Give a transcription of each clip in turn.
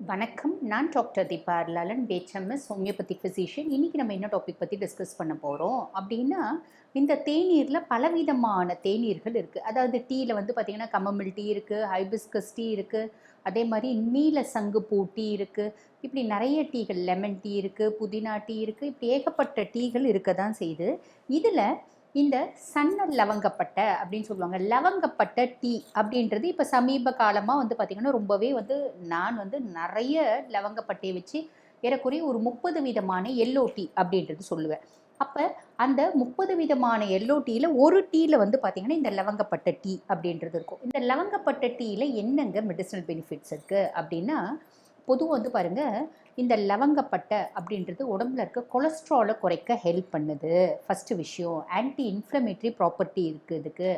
வணக்கம். நான் டாக்டர் தீபா அர்லாலன் பேச்சம்எஸ் ஹோமியோபதி ஃபிசிஷியன் இன்றைக்கி நம்ம என்ன டாபிக் பற்றி டிஸ்கஸ் பண்ண போகிறோம் அப்படின்னா இந்த தேநீரில் பலவிதமான தேநீர்கள் இருக்குது அதாவது டீயில் வந்து பார்த்திங்கன்னா கமமில் டீ இருக்குது ஹைபிஸ்கஸ் டீ இருக்குது அதே மாதிரி நீல சங்கு பூ டீ இருக்குது இப்படி நிறைய டீகள் லெமன் டீ இருக்குது புதினா டீ இருக்குது இப்படி ஏகப்பட்ட டீகள் இருக்க தான் செய்யுது. இதில் இந்த சன்ன லவங்கப்பட்டை அப்படின்னு சொல்லுவாங்க. லவங்கப்பட்ட டீ அப்படின்றது இப்போ சமீப காலமாக வந்து பார்த்திங்கன்னா ரொம்பவே வந்து நான் வந்து நிறைய லவங்கப்பட்டையை வச்சு ஏறக்குறைய ஒரு முப்பது விதமான எல்லோ டீ அப்படின்றது சொல்லுவேன். அப்போ அந்த முப்பது விதமான எல்லோ டீயில் ஒரு டீயில் வந்து பார்த்திங்கன்னா இந்த லவங்கப்பட்ட டீ அப்படின்றது இருக்கும். இந்த லவங்கப்பட்ட டீயில் என்னங்க மெடிசனல் பெனிஃபிட்ஸ் இருக்குது அப்படின்னா பொதுவாக வந்து பாருங்கள் இந்த லவங்கப்பட்டை அப்படின்றது உடம்புல இருக்க கொலஸ்ட்ராலை குறைக்க ஹெல்ப் பண்ணுது. ஃபஸ்ட்டு விஷயம். ஆன்டி இன்ஃப்ளமேட்ரி ப்ராப்பர்ட்டி இருக்குது இதுக்கு.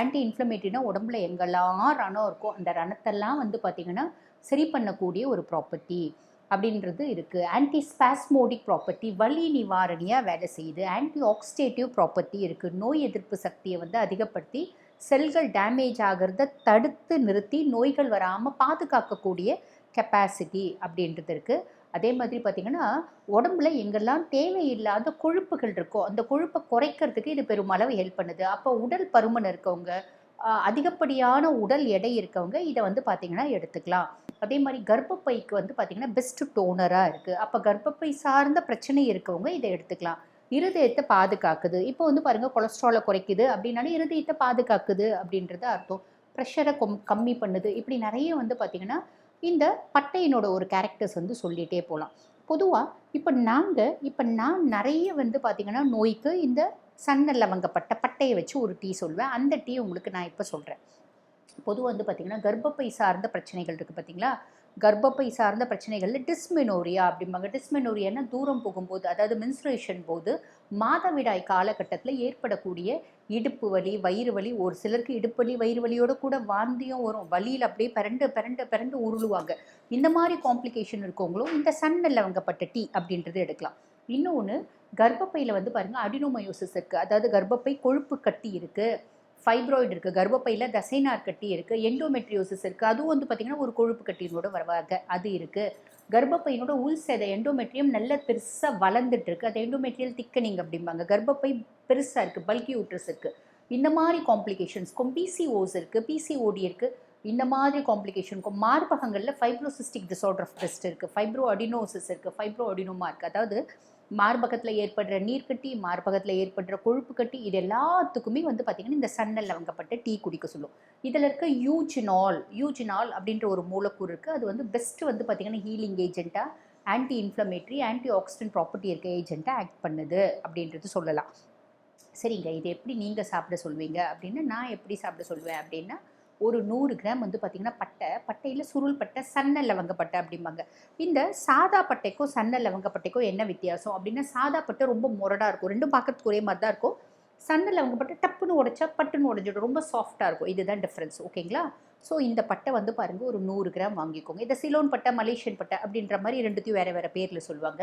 ஆன்டி இன்ஃப்ளமேட்ரினா உடம்புல எங்கெல்லாம் ரணம் இருக்கோ அந்த ரணத்தெல்லாம் வந்து பார்த்திங்கன்னா சரி பண்ணக்கூடிய ஒரு ப்ராப்பர்ட்டி அப்படின்றது இருக்குது ஆன்டி ஸ்பாஸ்மோடிக் ப்ராப்பர்ட்டி வலி நிவாரணியாக வேலை செய்யுது. ஆன்டி ஆக்சிடேட்டிவ் ப்ராப்பர்ட்டி இருக்குது நோய் எதிர்ப்பு சக்தியை வந்து அதிகப்படுத்தி செல்கள் டேமேஜ் ஆகிறத தடுத்து நிறுத்தி நோய்கள் வராமல் பாதுகாக்கக்கூடிய கெப்பாசிட்டி அப்படின்றது இருக்குது அதே மாதிரி பார்த்திங்கன்னா உடம்புல எங்கெல்லாம் தேவையில்லாத கொழுப்புகள் இருக்கோ அந்த கொழுப்பை குறைக்கிறதுக்கு இது பெருமளவு ஹெல்ப் பண்ணுது. அப்போ உடல் பருமன் இருக்கவங்க அதிகப்படியான உடல் எடை இருக்கவங்க இதை வந்து பார்த்திங்கன்னா எடுத்துக்கலாம். அதே மாதிரி கர்ப்பப்பைக்கு வந்து பார்த்திங்கன்னா பெஸ்ட் டோனராக இருக்குது அப்போ கர்ப்பப்பை சார்ந்த பிரச்சனை இருக்கவங்க இதை எடுத்துக்கலாம். இருதயத்தை பாதுகாக்குது. இப்போ வந்து பாருங்கள் கொலஸ்ட்ராலை குறைக்குது அப்படின்னாலும் இருதயத்தை பாதுகாக்குது அப்படின்றது அர்த்தம். ப்ரெஷரை கொம் கம்மி பண்ணுது. இப்படி நிறைய வந்து பார்த்திங்கன்னா இந்த பட்டையினோட ஒரு கேரக்டர்ஸ் வந்து சொல்லிகிட்டே போகலாம் பொதுவாக இப்போ நாங்கள் இப்போ நான் நிறைய வந்து பார்த்திங்கன்னா நோய்க்கு இந்த சன்ன லவங்கப்பட்ட பட்டையை வச்சு ஒரு டீ சொல்வேன் அந்த டீ உங்களுக்கு நான் இப்போ சொல்கிறேன் பொதுவாக வந்து பார்த்திங்கன்னா கர்ப்பப்பை சார்ந்த பிரச்சனைகள் இருக்குது பார்த்தீங்களா கர்ப்பப்பை சார்ந்த பிரச்சனைகளில் டிஸ்மெனோரியா அப்படிம்பாங்க. டிஸ்மெனோரியானா தூரம் போகும்போது அதாவது மின்ஸ்ட்ரேஷன் போது மாதவிடாய் காலகட்டத்தில் ஏற்படக்கூடிய இடுப்பு வலி வயிறு வலி ஒரு சிலருக்கு இடுப்பு வலி வயிறு வலியோட கூட வாந்தியும் வரும். வலியில் அப்படியே பிறண்டு பிறண்டு பிறண்டு உருளுவாங்க. இந்த மாதிரி காம்ப்ளிகேஷன் இருக்கவங்களும் இந்த சன்ன லவங்கப்பட்ட டீ அப்படின்றது எடுக்கலாம். இன்னொன்று கர்ப்பப்பையில் வந்து பாருங்கள் அடினோமயோசிஸ் இருக்குது அதாவது கர்ப்பப்பை கொழுப்பு கட்டி இருக்குது ஃபைப்ராய்டு இருக்குது கர்ப்பப்பையில் தசைநார் கட்டி இருக்குது எண்டோமெட்ரியோசிஸ் இருக்குது அதுவும் வந்து பார்த்திங்கன்னா ஒரு கொழுப்பு கட்டியினோட வருவாங்க. அது இருக்குது கர்ப்பப்பையினோட உள் சேதை எண்டோமெட்ரியம் நல்ல பெருசாக வளர்ந்துட்டு இருக்குது அது எண்டோமெட்ரியல் திக்கனிங் அப்படிம்பாங்க. கர்ப்பப்பை பெருசாக இருக்குது பல்கி ஊட்ரஸ் இருக்குது இந்த மாதிரி காம்ப்ளிகேஷன்ஸ்க்கும் பிசிஓஸ் இருக்குது பிசிஓடி இருக்குது இந்த மாதிரி காம்ப்ளிகேஷனுக்கும் மார்பகங்களில் ஃபைப்ரோசிஸ்டிக் டிசார்டர் ஆஃப் பிரஸ்ட் இருக்குது ஃபைப்ரோ அடினோசிஸ் இருக்குது ஃபைப்ரோ அடினோமா இருக்குது அதாவது மார்பகத்தில் ஏற்படுற நீர்க்கட்டி மார்பகத்தில் ஏற்படுற கொழுப்பு கட்டி இது எல்லாத்துக்குமே வந்து பார்த்திங்கன்னா இந்த சன்னல் லவங்கப்பட்ட டீ குடிக்க சொல்லும். இதில் இருக்க யூஜினால் யூஜினால் அப்படின்ற ஒரு மூலக்கூறு இருக்குது அது வந்து பெஸ்ட்டு வந்து பார்த்திங்கன்னா ஹீலிங் ஏஜென்ட்டாக anti inflammatory antioxidant property இருக்க ஏஜென்ட்டாக ஆக்ட் பண்ணுது அப்படின்றது சொல்லலாம். சரிங்க இது எப்படி நீங்கள் சாப்பிட சொல்வீங்க அப்படின்னா நான் எப்படி சாப்பிட சொல்வேன் அப்படின்னா ஒரு நூறு கிராம் வந்து பார்த்திங்கன்னா பட்டை பட்டையில் சுருள் பட்டை சன்ன லவங்கப்பட்டை அப்படிம்பாங்க. இந்த சாதா பட்டைக்கும் சன்ன லவங்கப்பட்டைக்கும் என்ன வித்தியாசம்? அப்படின்னா சாதா பட்டை ரொம்ப முரடாக இருக்கும். ரெண்டும் பார்க்கறதுக்கு ஒரே மாதிரி தான் இருக்கும். சன்ன லவங்கப்பட்டை டப்புன்னு உடைச்சா பட்டுன்னு உடஞ்சிடும். ரொம்ப சாஃப்டாக இருக்கும். இதுதான் டிஃப்ரென்ஸ் ஓகேங்களா ஸோ இந்த பட்டை வந்து பாருங்கள் ஒரு நூறு கிராம் வாங்கிக்கோங்க. இந்த சிலோன் பட்டை மலேசியன் பட்டை அப்படின்ற மாதிரி ரெண்டுத்தையும் வேறு வேறு பேரில் சொல்லுவாங்க.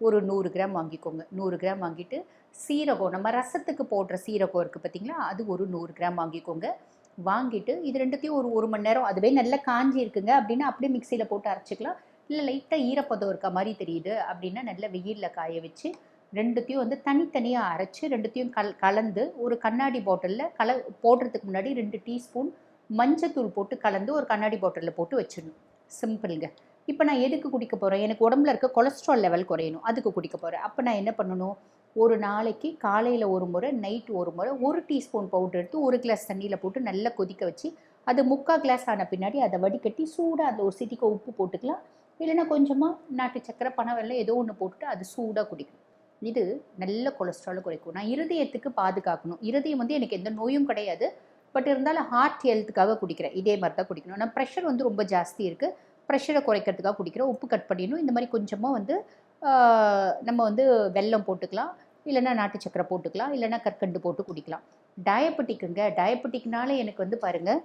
ஒரு நூறு கிராம் வாங்கிக்கோங்க. நூறு கிராம் வாங்கிட்டு சீரகம் நம்ம ரசத்துக்கு போடுற சீரகம் இருக்குது பார்த்தீங்களா அது ஒரு நூறு கிராம் வாங்கிக்கோங்க. வாங்கிட்டு இது ரெண்டுத்தையும் ஒரு ஒரு மணி நேரம் அதுவே நல்லா காஞ்சி இருக்குங்க. அப்படின்னா அப்படியே மிக்சியில் போட்டு அரைச்சிக்கலாம். இல்லை லைட்டாக ஈரப்பதம் இருக்க மாதிரி தெரியுது. அப்படின்னா நல்லா வெயிலில் காய வச்சு ரெண்டுத்தையும் வந்து தனித்தனியாக அரைச்சி ரெண்டுத்தையும் கல் கலந்து ஒரு கண்ணாடி பாட்டிலில் கல போடுறதுக்கு முன்னாடி ரெண்டு டீஸ்பூன் மஞ்சத்தூள் போட்டு கலந்து ஒரு கண்ணாடி பாட்டிலில் போட்டு வச்சிடணும். சிம்பிளுங்க. இப்போ நான் எதுக்கு குடிக்க போகிறேன் எனக்கு உடம்புல இருக்க கொலஸ்ட்ரால் லெவல் குறையணும். அதுக்கு குடிக்க போகிறேன் அப்போ நான் என்ன பண்ணணும்? ஒரு நாளைக்கு காலையில் ஒரு முறை நைட் ஒரு முறை ஒரு டீஸ்பூன் பவுடர் எடுத்து ஒரு கிளாஸ் தண்ணியில் போட்டு நல்லா கொதிக்க வச்சு அது முக்கால் கிளாஸ் ஆன பின்னாடி அதை வடிகட்டி சூடாக அந்த ஒரு சிட்டிக்கு உப்பு போட்டுக்கலாம். இல்லைன்னா கொஞ்சமாக நாட்டு சக்கரை பணம் வெள்ளம் ஏதோ ஒன்று போட்டுட்டு அது சூடாக குடிக்கணும். இது நல்ல கொலஸ்ட்ராலை குறைக்கும். நான் இருதயத்துக்கு பாதுகாக்கணும். இருதயம் வந்து எனக்கு எந்த நோயும் கிடையாது. பட் இருந்தாலும் ஹார்ட் ஹெல்த்துக்காக குடிக்கிறேன். இதே மாதிரி தான் குடிக்கணும். நான் ப்ரெஷர் வந்து ரொம்ப ஜாஸ்தி இருக்குது ப்ரெஷரை குறைக்கிறதுக்காக குடிக்கிறோம் உப்பு கட் பண்ணிடணும். இந்த மாதிரி கொஞ்சமாக வந்து நம்ம வந்து வெல்லம் போட்டுக்கலாம். இல்லைனா நாட்டு சக்கரை போட்டுக்கலாம் இல்லைனா கற்கண்டு போட்டு குடிக்கலாம். டயபெட்டிக்குங்க டயபெட்டிக்னால எனக்கு வந்து பாருங்கள்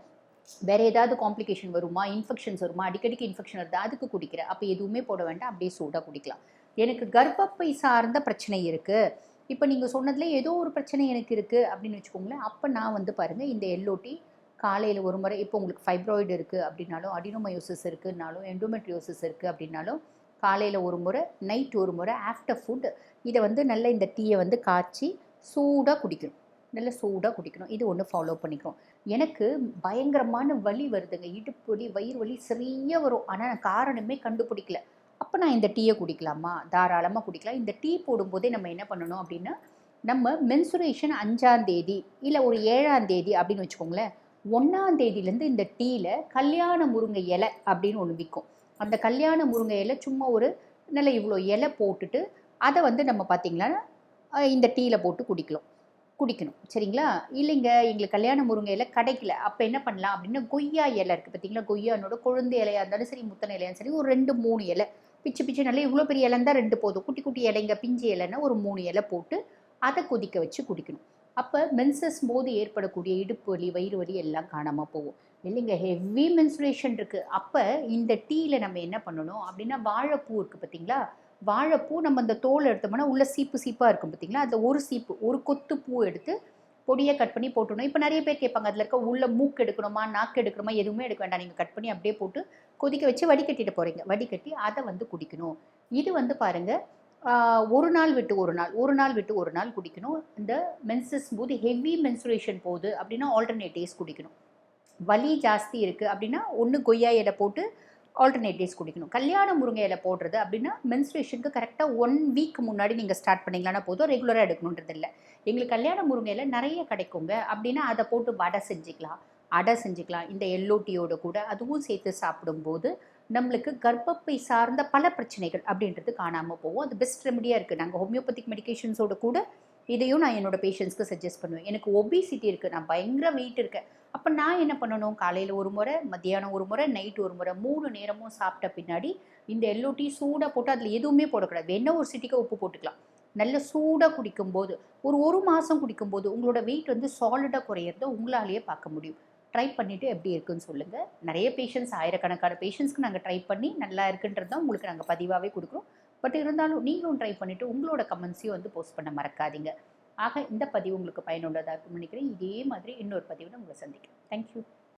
வேறு ஏதாவது காம்ப்ளிகேஷன் வருமா இன்ஃபெக்ஷன்ஸ் வருமா அடிக்கடிக்கு இன்ஃபெக்ஷன் வருது அதுக்கு குடிக்கிறேன். அப்போ எதுவுமே போட வேண்டாம் அப்படியே சூடாக குடிக்கலாம். எனக்கு கர்ப்பப்பை சார்ந்த பிரச்சனை இருக்குது இப்போ நீங்கள் சொன்னதில் ஏதோ ஒரு பிரச்சனை எனக்கு இருக்குது அப்படின்னு வச்சுக்கோங்களேன் அப்போ நான் வந்து பாருங்கள் இந்த எல்லோட்டி காலையில் ஒரு முறை இப்போ உங்களுக்கு ஃபைப்ராய்டு இருக்குது அப்படின்னாலும் அடினோமயோசிஸ் இருக்குன்னாலும் எண்டோமெட்ரியோசிஸ் இருக்குது அப்படின்னாலும் காலையில் ஒரு முறை நைட் ஒரு முறை ஆஃப்டர் ஃபுட் இதை வந்து நல்ல இந்த டீயை வந்து காய்ச்சி சூடாக குடிக்கணும். நல்ல சூடாக குடிக்கணும். இது ஒன்று ஃபாலோ பண்ணிக்கிறோம் எனக்கு பயங்கரமான வலி வருதுங்க. இடுப்பு வலி வயிறு வலி சரியாக வரும். ஆனால் நான் காரணமே கண்டுபிடிக்கல. அப்போ நான் இந்த டீயை குடிக்கலாமா? தாராளமாக குடிக்கலாம். இந்த டீ போடும்போதே நம்ம என்ன பண்ணணும் அப்படின்னா நம்ம மென்சுரேஷன் அஞ்சாந்தேதி இல்லை ஒரு ஏழாந்தேதி அப்படின்னு வச்சுக்கோங்களேன் ஒன்றாந்தேதியிலேருந்து இந்த டீயில் கல்யாண முருங்கை இலை அப்படின்னு ஒன்று விற்கும் அந்த கல்யாண முருங்கை இலை சும்மா ஒரு நல்ல இவ்வளோ இலை போட்டுட்டு அதை வந்து நம்ம பார்த்திங்கன்னா இந்த டீயில் போட்டு குடிக்கலாம். குடிக்கணும். சரிங்களா? இல்லைங்க எங்களுக்கு கல்யாண முருங்கை இலை கிடைக்கல. அப்போ என்ன பண்ணலாம் அப்படின்னா கொய்யா இலை இருக்குது பார்த்தீங்களா கொய்யானோட கொழுந்து இலையாக இருந்தாலும் சரி முத்தனை இலையாக சரி ஒரு ரெண்டு மூணு இலை. பிச்சு பிச்சு நல்லா இவ்வளோ பெரிய இலை இருந்தால் ரெண்டு போதும். குட்டி குட்டி இலைங்க பிஞ்சு இலைன்னா ஒரு மூணு இலை போட்டு அதை கொதிக்க வச்சு குடிக்கணும். அப்போ மென்சஸ் போது ஏற்படக்கூடிய இடுப்பு வலி வயிறு வலி எல்லாம் காணாமல் போகும். இல்லைங்க ஹெவி மென்சுரேஷன் இருக்குது அப்போ இந்த டீயில் நம்ம என்ன பண்ணணும் அப்படின்னா வாழைப்பூ இருக்குது பார்த்தீங்களா வாழைப்பூ நம்ம அந்த தோல் எடுத்தோம்னா உள்ள சீப்பு சீப்பாக இருக்கும் பார்த்தீங்களா அந்த ஒரு சீப்பு ஒரு கொத்து பூ எடுத்து பொடியை கட் பண்ணி போட்டுடணும். இப்போ நிறைய பேர் கேட்பாங்க அதில் இருக்க உள்ள மூக்கு எடுக்கணுமா நாக்கு எடுக்கணுமா எதுவுமே எடுக்க வேண்டாம். நீங்கள் கட் பண்ணி அப்படியே போட்டு கொதிக்க வச்சு வடிகட்டிட்டு போகிறீங்க வடிகட்டி அதை வந்து குடிக்கணும். இது வந்து பாருங்கள் ஒரு நாள் விட்டு ஒரு நாள் ஒரு நாள் விட்டு ஒரு நாள் குடிக்கணும். இந்த மென்சஸ் போது ஹெவி மென்சுரேஷன் போகுது அப்படின்னா ஆல்டர்னேட் டேஸ் குடிக்கணும். வலி ஜாஸ்தி இருக்குது அப்படின்னா ஒன்று கொய்யா இலை போட்டு ஆல்டர்னேட் டேஸ் குடிக்கணும். கல்யாண முருங்கை இலை போடுறது அப்படின்னா மென்ஸ்ட்ரேஷனுக்கு கரெக்டாக ஒன் வீக் முன்னாடி நீங்கள் ஸ்டார்ட் பண்ணிங்களான்னா போதும். ரெகுலராக எடுக்கணுன்றது இல்லை. எங்களுக்கு கல்யாண முருங்கையில் நிறைய கிடைக்குங்க. அப்படின்னா அதை போட்டு வடை செஞ்சுக்கலாம். அடை செஞ்சுக்கலாம். இந்த எல்லோ டீயோட கூட. அதுவும் சேர்த்து சாப்பிடும்போது நம்மளுக்கு கர்ப்பப்பை சார்ந்த பல பிரச்சனைகள் அப்படின்றது காணாமல் போகும். அது பெஸ்ட் ரெமடியாக இருக்குது நாங்கள் ஹோமியோபதிக் மெடிகேஷன்ஸோட கூட இதையும் நான் என்னோட பேஷண்ட்ஸ்க்கு சஜஸ்ட் பண்ணுவேன். எனக்கு ஒபிசிட்டி இருக்குது நான் பயங்கர வெயிட் இருக்கேன். அப்போ நான் என்ன பண்ணணும்? காலையில் ஒரு முறை மத்தியானம் ஒரு முறை நைட் ஒரு முறை மூணு நேரமும் சாப்பிட்ட பின்னாடி இந்த எல்லோ டீ சூடாக போட்டு அதில் எதுவுமே போடக்கூடாது. வேணால் ஒரு சிட்டிக்கு உப்பு போட்டுக்கலாம். நல்ல சூடாக குடிக்கும்போது ஒரு ஒரு மாதம் குடிக்கும்போது உங்களோட வெயிட் வந்து சாலிடாக குறையிறத உங்களாலேயே பார்க்க முடியும். ட்ரை பண்ணிவிட்டு எப்படி இருக்குன்னு சொல்லுங்கள் நிறைய பேஷண்ட்ஸ் ஆயிரக்கணக்கான பேஷண்ட்ஸ்க்கு நாங்கள் ட்ரை பண்ணி நல்லா இருக்குன்றது தான் உங்களுக்கு நாங்கள் பதிவாகவே கொடுக்குறோம். பட் இருந்தாலும் நீங்களும் ட்ரை பண்ணிவிட்டு உங்களோட கமெண்ட்ஸையும் வந்து போஸ்ட் பண்ண மறக்காதீங்க. ஆக இந்த பதிவு உங்களுக்கு பயனுள்ளதாக இருக்கும்னு நினைக்கிறேன். இதே மாதிரி இன்னொரு பதிவில் உங்களை சந்திக்கிறேன். தேங்க்யூ